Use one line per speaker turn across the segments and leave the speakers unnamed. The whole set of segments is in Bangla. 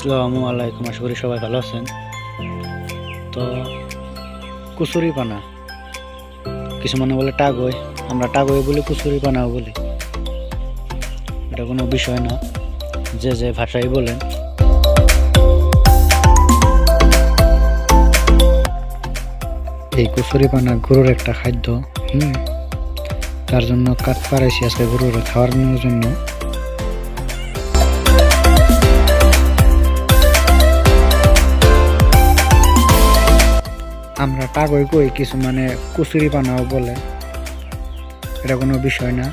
আসসালামু আলাইকুম, আশা করি সবাই ভালো আছেন। তো কুচুরি পানা, কিছু মানে বলে টাগই, আমরা টাগই বলি, কুচুরি পানাও বলি। এটা কোনো বিষয় না, যে যে ভাষাই বলেন। এই কুচুরি পানা গরুর একটা খাদ্য, হুম? তার জন্য কাঠ পাড়াইছি আজকে গরুর খাওয়ানোর জন্য। আমরা টাগই কই কিছু মানে কুচুরি পানাও বলে। এটা কোনো বিষয় না।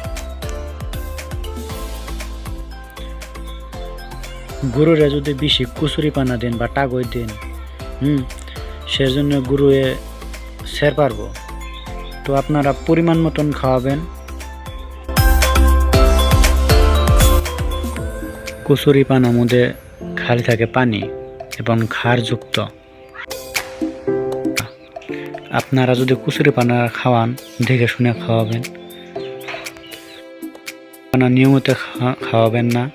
গরুরে যদি বেশি কুচুরি পানা দেন বা টাগই দেন, হুম, সেজন্য গরুয়ে সের পারব। তো আপনারা পরিমাণ মতন খাওয়াবেন। কুচুরি পানার মধ্যে খালি থাকে পানি এবং ক্ষারযুক্ত। আপনারা যদি কুচুরি পানা খাওয়ান, দেখে শুনে খাওয়াবেন। পানা নিয়মিত খাওয়াবেন না।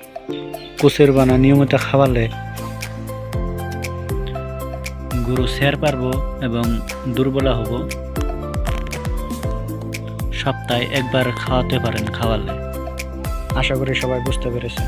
কুচুর পানা নিয়মিত খাওয়ালে গরু সের পারব এবং দুর্বলা হব। সপ্তাহে একবার খাওয়াতে পারেন খাওয়ালে। আশা করি সবাই বুঝতে পেরেছেন।